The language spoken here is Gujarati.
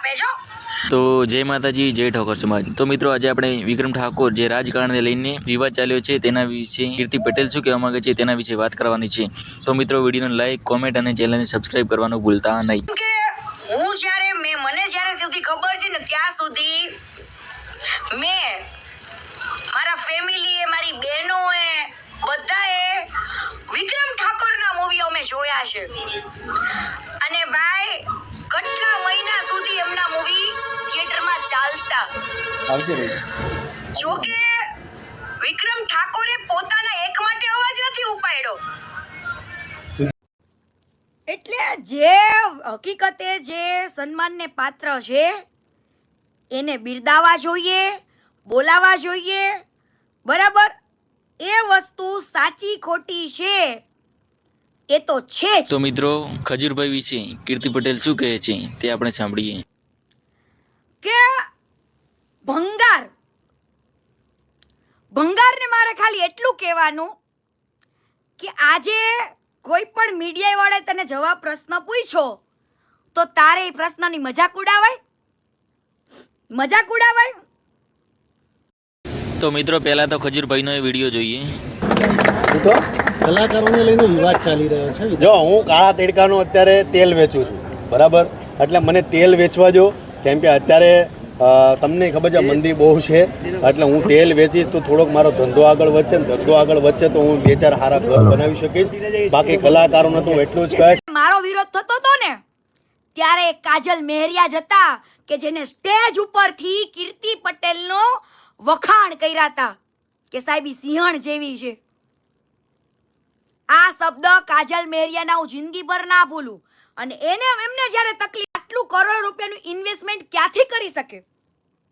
આપે છો? તો જય માતાજી જય ઠાકોર સમાજ. તો મિત્રો આજે આપણે વિક્રમ ઠાકોર જે રાજકારણને લઈને વિવાદ ચાલ્યો છે તેના વિશે કીર્તિ પટેલ શું કહેવા માંગે છે તેના વિશે વાત કરવાની છે. તો મિત્રો વિડીયોને લાઈક કોમેન્ટ અને ચેનલને સબસ્ક્રાઇબ કરવાનું ભૂલતા નહીં. હું જ્યારે મેં મને જ્યારે સુધી ખબર છે ને ત્યાં સુધી મેં મારા ફેમિલીએ મારી બહેનોએ બધાએ વિક્રમ ઠાકોરના મૂવીઓ મેં જોયા છે. અને ભાઈ ચાલતા. જો કે વિક્રમ ઠાકોરે પોતાના એક માટે અવાજ નથી ઉપાડ્યો. એટલે જે હકીકતે જે સન્માનને પાત્ર છે એને બિરદાવવા જોઈએ બોલાવવા જોઈએ. બરાબર? એ વસ્તુ સાચી ખોટી છે. એ તો છે જ. તો મિત્રો ખજૂરભાઈ વિશે કીર્તિ પટેલ શું કહે છે તે આપણે સાંભળીએ. કે ભંગાર. ભંગારને મારે ખાલી એટલું કહેવાનું કે આજે કોઈ પણ મીડિયા વાળાએ તને જવાબ પ્રશ્ન પૂછ્યો તો તારે એ પ્રશ્નની મજાક ઉડાવાય? મજાક ઉડાવાય? તો મિત્રો પહેલાં તો ખજૂરભાઈનો એ વીડિયો જોઈએ. તો કલાકારોને લઈને વિવાદ ચાલી રહ્યો છે જો હું કાળા તેડકાનું અત્યારે તેલ વેચું છું બરાબર? એટલે મને તેલ વેચવા જો કેમ કે અત્યારે તમને ખબર છે મંદી બહુ છે. એટલે હું તેલ વેચીશ તો થોડોક મારો ધંધો આગળ વધશે ને ધંધો આગળ વધશે તો હું બે ચાર સારા ઘર બનાવી શકીશ. બાકી કલાકારોને તો એટલું જ કહીશ. મારો વિરોધ થતો હતો ને ત્યારે કાજલ મહેરિયા જતા કે જેને સ્ટેજ ઉપરથી કીર્તિ પટેલનો વખાણ કર્યા હતા. કે સાહેબી સિંહણ જેવી છે. આ શબ્દ કાજલ મહેરિયાના હું જિંદગીભર ના ભૂલું. અને એને એમને જ્યારે તકલીફ કરોડ રૂપિયાનું ઇન્વેસ્ટમેન્ટ ક્યાંથી કરી શકે?